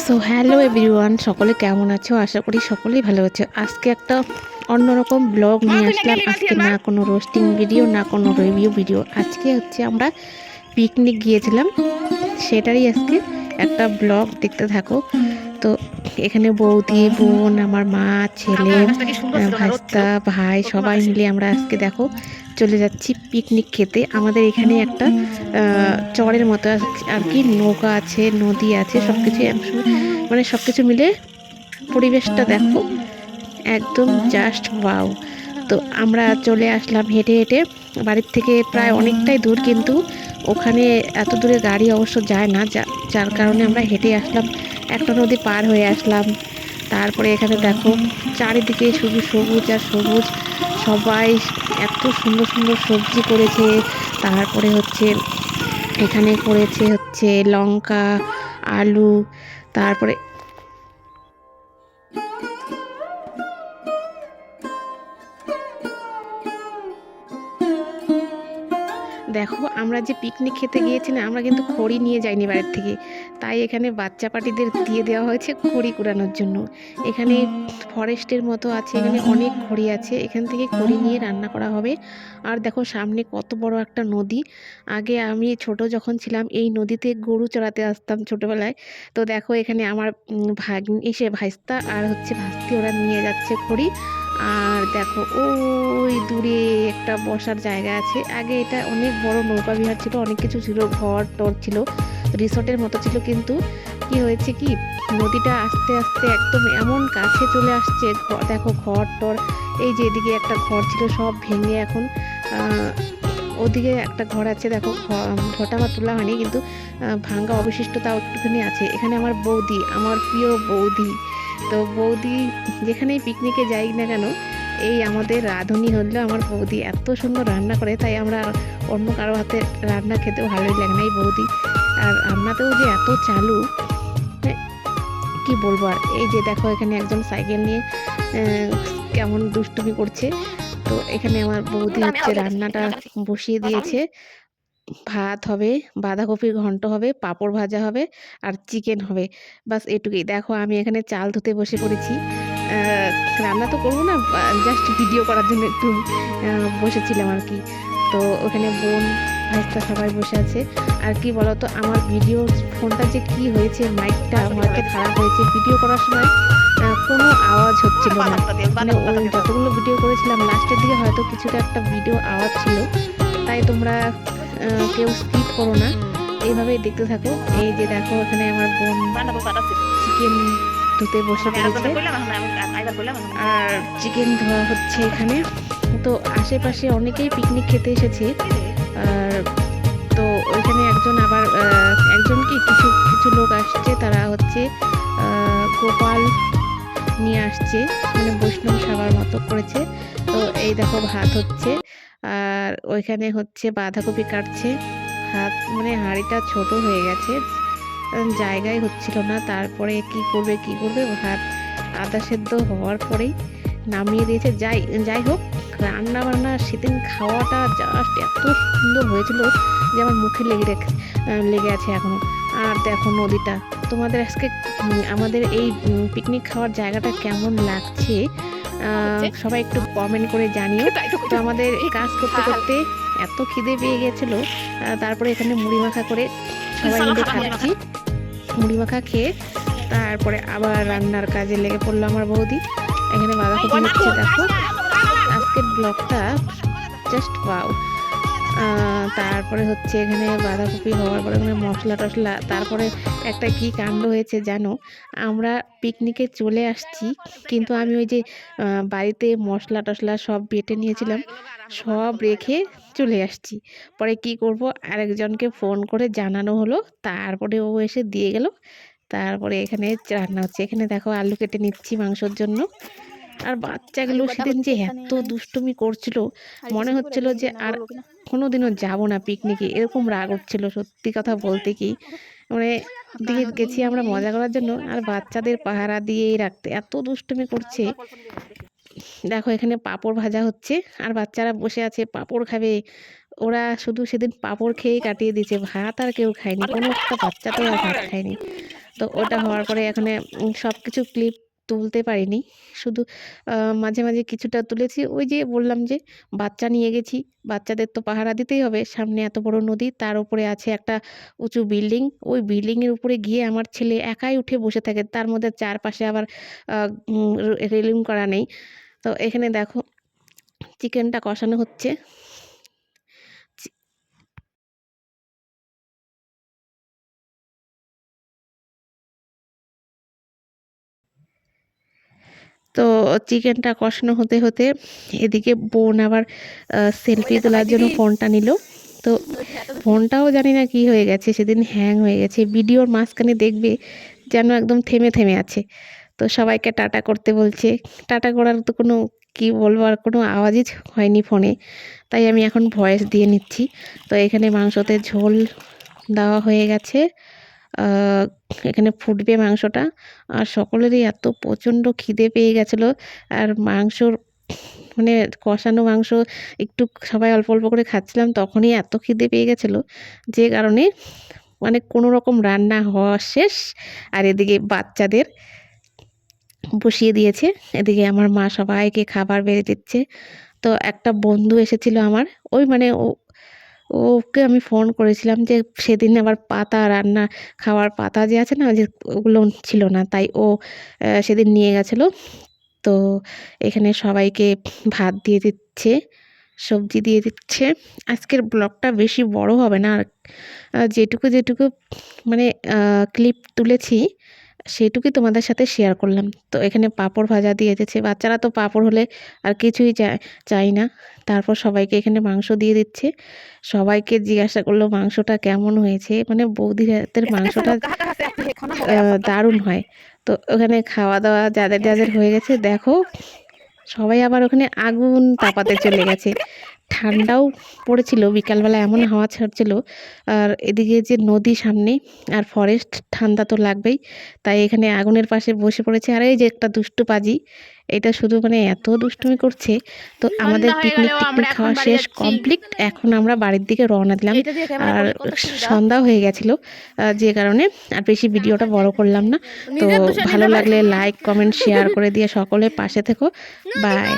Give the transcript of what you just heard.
So hello everyone সকলে কেমন আছো? আশা করি সকলেই ভালো আছো। আজকে একটা অন্যরকম ব্লগ নিয়ে আসলাম। আজকে না কোনো রোস্টিং ভিডিও না কোনো রিভিউ ভিডিও আজকে হচ্ছে আমরা পিকনিক গিয়েছিলাম। সেটারই আজকে একটা ব্লগ দেখতে থাকো। তো এখানে বৌদি বোন আমার মা ছেলে ভাস্তা ভাই সবাই মিলে আমরা আজকে দেখো চলে যাচ্ছি পিকনিক খেতে। আমাদের এখানে একটা চরের মতো আর- কি, নৌকা আছে, নদী আছে সব কিছু মানে সব কিছু মিলে পরিবেশটা দেখো, একদম জাস্ট ওয়াও তো আমরা চলে আসলাম হেঁটে হেঁটে। বাড়ির থেকে প্রায় অনেকটাই দূর, কিন্তু ওখানে এত দূরে গাড়ি অবশ্য যায় না যার কারণে আমরা হেঁটে আসলাম। একটা নদী পার হয়ে আসলাম। তারপরে এখানে দেখো, চারিদিকে শুধু সবুজ আর সবুজ। সবাই এত সুন্দর সুন্দর সবজি করেছে। তারপরে হচ্ছে এখানে করেছে হচ্ছে লঙ্কা আলু তারপরে দেখো, আমরা যে পিকনিক খেতে গিয়েছি না আমরা কিন্তু খড়ি নিয়ে যাইনি বাড়ির থেকে। তাই এখানে বাচ্চা পার্টিদের দিয়ে দেওয়া হয়েছে খড়ি কুড়ানোর জন্য। এখানে ফরেস্টের মতো আছে, এখানে অনেক খড়ি আছে। এখান থেকে খড়ি নিয়ে রান্না করা হবে। আর দেখো, সামনে কত বড় একটা নদী। আগে আমি ছোট যখন ছিলাম, এই নদীতে গরু চড়াতে আসতাম ছোটবেলায়। তো দেখো, এখানে আমার ভাগ্নি এসে ভাইস্তা আর হচ্ছে ভাস্তি ওরা নিয়ে যাচ্ছে খড়ি। আর দেখো, ওই দূরে একটা বসার জায়গা আছে। আগে এটা অনেক বড় নৌকা বিহার ছিল, অনেক কিছু ছিল, ঘর, টর ছিল, রিসর্টের মতো ছিল, কিন্তু কি হয়েছে কি, নদীটা আস্তে আস্তে একদম এমন কাছে চলে আসছে দেখো ঘর, টর, এই যে এদিকে একটা ঘর ছিল, সব ভেঙে এখন ওদিকে একটা ঘর আছে, দেখো ঘরটা আমার তোলা হয়নি, কিন্তু ভাঙ্গা অবশিষ্টতাও একটুখানি আছে। এখানে আমার বৌদি, আমার প্রিয় বৌদি। তো বৌদি যেখানেই পিকনিকে যাই না কেন এই আমাদের রাঁধুনি হলো। আমার বৌদি এত সুন্দর রান্না করে তাই আমরা অন্য কারও হাতে রান্না খেতেও ভালোই লাগে না এই বৌদি। আর রান্নাতেও যে এত চালু কি বলব? আর এই যে দেখো এখানে একজন সাইকেল নিয়ে কেমন দুষ্টুমি করছে। তো এখানে আমার বৌদি হচ্ছে রান্নাটা বসিয়ে দিয়েছে। ভাত হবে বাঁধাকপির ঘন্ট হবে পাঁপড় ভাজা হবে আর চিকেন হবে। বাস এটুকুই। দেখো আমি এখানে চাল ধুতে বসে পড়েছি। রান্না তো করব না জাস্ট ভিডিও করার জন্য একটু বসেছিলাম আর কি। তো ওখানে বোন ভাইস্তা সবাই বসে আছে। আর কি বলতো আমার ভিডিও ফোনটা যে কি হয়েছে মাইকটা হয়তো খারাপ হয়েছে ভিডিও করার সময় কোনো আওয়াজ হচ্ছিল না। মানে যতগুলো ভিডিও করেছিলাম লাস্টের দিকে হয়তো কিছুটা একটা ভিডিও আওয়াজ ছিল। তাই তোমরা কেউ স্কিপ করো না। এইভাবেই দেখতে থাকো। এই যে দেখো এখানে আমার বোন চিকেন ধুতে বসে পড়েছে। আর চিকেন ধোয়া হচ্ছে এখানে। তো আশেপাশে অনেকেই পিকনিক খেতে এসেছে। আর তো ওইখানে একজন আবার একজন কি কিছু কিছু লোক আসছে তারা হচ্ছে গোপাল নিয়ে আসছে। মানে বৈষ্ণব সাবার মতো করেছে। তো এই দেখো ভাত হচ্ছে। আর ওইখানে হচ্ছে বাঁধাকপি কাটছে। হাত মানে হাঁড়িটা ছোট হয়ে গেছে। জায়গায় হচ্ছিল না। তারপরে কি করবে কি করবে? ভাত আদা সেদ্ধ হওয়ার পরেই নামিয়ে দিয়েছে। যাই যাই হোক রান্না বান্না সেদিন খাওয়াটা জাস্ট এত সুন্দর হয়েছিল যে আমার মুখে লেগে রেখে লেগে আছে এখনও আর দেখো নদীটা। তোমাদের আজকে, আমাদের এই পিকনিক খাওয়ার জায়গাটা কেমন লাগছে? সবাই একটু কমেন্ট করে জানিও তো আমাদের কাজ করতে করতে এত খিদে পেয়ে গেছিল তারপরে এখানে মুড়ি মাখা করে সবাই মিলে খাচ্ছি মুড়ি মাখা খেয়ে তারপরে আবার রান্নার কাজে লেগে পড়ল আমার বৌদি এখানে বাঁধাকপি নিচ্ছে দেখো আজকের ব্লগটা জাস্ট পাও তারপরে হচ্ছে এখানে বাঁধাকপি হওয়ার পরে এখানে মশলা টশলা তারপরে একটা কি কাণ্ড হয়েছে জানো? আমরা পিকনিকে চলে আসছি, কিন্তু আমি ওই যে বাড়িতে মশলা টশলা সব বেটে নিয়েছিলাম, সব রেখে চলে আসছি। পরে কি করব? আরেকজনকে ফোন করে জানানো হলো, তারপরে ও এসে দিয়ে গেল। তারপরে এখানে রান্না হচ্ছে। এখানে দেখো আলু কেটে নিচ্ছি মাংসর জন্য। আর বাচ্চাগুলো সেদিন যে এত দুষ্টুমি করছিল মনে হচ্ছিল যে আর কোনোদিনও যাব না পিকনিকে এরকম রাগ উঠছিল সত্যি কথা বলতে কি। মানে দিয়ে গেছি আমরা মজা করার জন্য আর বাচ্চাদের পাহারা দিয়েই রাখতে। এত দুষ্টুমি করছে। দেখো এখানে পাঁপড় ভাজা হচ্ছে আর বাচ্চারা বসে আছে পাঁপড় খাবে। ওরা শুধু সেদিন পাঁপড় খেয়েই কাটিয়ে দিয়েছে ভাত আর কেউ খায়নি। কোনো একটা বাচ্চা তো আর ভাত খায়নি। তো তো ওটা হওয়ার পরে এখানে সব কিছু ক্লিপ তুলতে পারিনি। শুধু মাঝে মাঝে কিছুটা তুলেছি। ওই যে বললাম যে, বাচ্চা নিয়ে গেছি। বাচ্চাদের তো পাহারা দিতেই হবে। সামনে এত বড় নদী, তার উপরে আছে একটা উঁচু বিল্ডিং। ওই বিল্ডিংয়ের উপরে গিয়ে আমার ছেলে একাই উঠে বসে থাকে। তার মধ্যে চারপাশে আবার রেলিং করা নেই। তো এখানে দেখো, চিকেনটা কষানো হচ্ছে। তো চিকেনটা কষানো হতে হতে এদিকে বোন আবার সেলফি তোলার জন্য ফোনটা নিল। তো ফোনটাও জানি না কি হয়ে গেছে, সেদিন হ্যাং হয়ে গেছে। ভিডিওর মাঝখানে দেখবে যেন একদম থেমে থেমে আছে। তো সবাইকে টাটা করতে বলছে। টাটা করার তো কোনো কি বলব, আর কোনো আওয়াজই হয়নি ফোনে। তাই আমি এখন ভয়েস দিয়ে নিচ্ছি। তো এখানে মাংসতে ঝোল দেওয়া হয়ে গেছে। এখানে ফুটবে মাংসটা। আর সকলেরই এত প্রচণ্ড খিদে পেয়ে গেছিল। আর মাংসর মানে কষানো মাংস একটু সবাই অল্প অল্প করে খাচ্ছিলাম, তখনই এত খিদে পেয়ে গেছিল। যে কারণে মানে কোনো রকম রান্না হওয়া শেষ। আর এদিকে বাচ্চাদের বসিয়ে দিয়েছে। এদিকে আমার মা সবাইকে খাবার বেড়ে দিচ্ছে। তো একটা বন্ধু এসেছিল আমার। ওই মানে ও ওকে আমি ফোন করেছিলাম যে, সেদিন আবার পাতা রান্না, খাওয়ার পাতা যে আছে না, যে ওগুলো ছিল না। তাই ও সেদিন নিয়ে গেছিল। তো এখানে সবাইকে ভাত দিয়ে দিচ্ছে, সবজি দিয়ে দিচ্ছে। আজকের ব্লগটা বেশি বড় হবে না। আর যেটুকু যেটুকু মানে ক্লিপ তুলেছি সেটুকুই তোমাদের সাথে শেয়ার করলাম। তো এখানে পাঁপড় ভাজা দিয়ে দিচ্ছে বাচ্চারা তো পাঁপড় হলে আর কিছুই চাই না। তারপর সবাইকে এখানে মাংস দিয়ে দিচ্ছে। সবাইকে জিজ্ঞাসা করল মাংসটা কেমন হয়েছে? মানে বৌদির হাতের মাংসটা দারুণ হয়। তো ওখানে খাওয়া দাওয়া যাদের যাদের হয়ে গেছে দেখো সবাই আবার ওখানে আগুন তাপাতে চলে গেছে। ঠান্ডাও পড়েছিল বিকালবেলা এমন হাওয়া ছাড়ছিল। আর এদিকে যে নদী সামনে আর ফরেস্ট ঠান্ডা তো লাগবেই। তাই এখানে আগুনের পাশে বসে পড়েছে। আর এই যে একটা দুষ্টু পাজি এটা শুধু মানে এত দুষ্টুমি করছে। তো আমাদের পিকনিক টিকনিক খাওয়া শেষ কমপ্লিট এখন আমরা বাড়ির দিকে রওনা দিলাম। আর সন্ধ্যা হয়ে গেছিল যে কারণে। আর বেশি ভিডিওটা বড় করলাম না। তো ভালো লাগলে লাইক কমেন্ট শেয়ার করে দিয়ে সকলে পাশে থেকো। বাই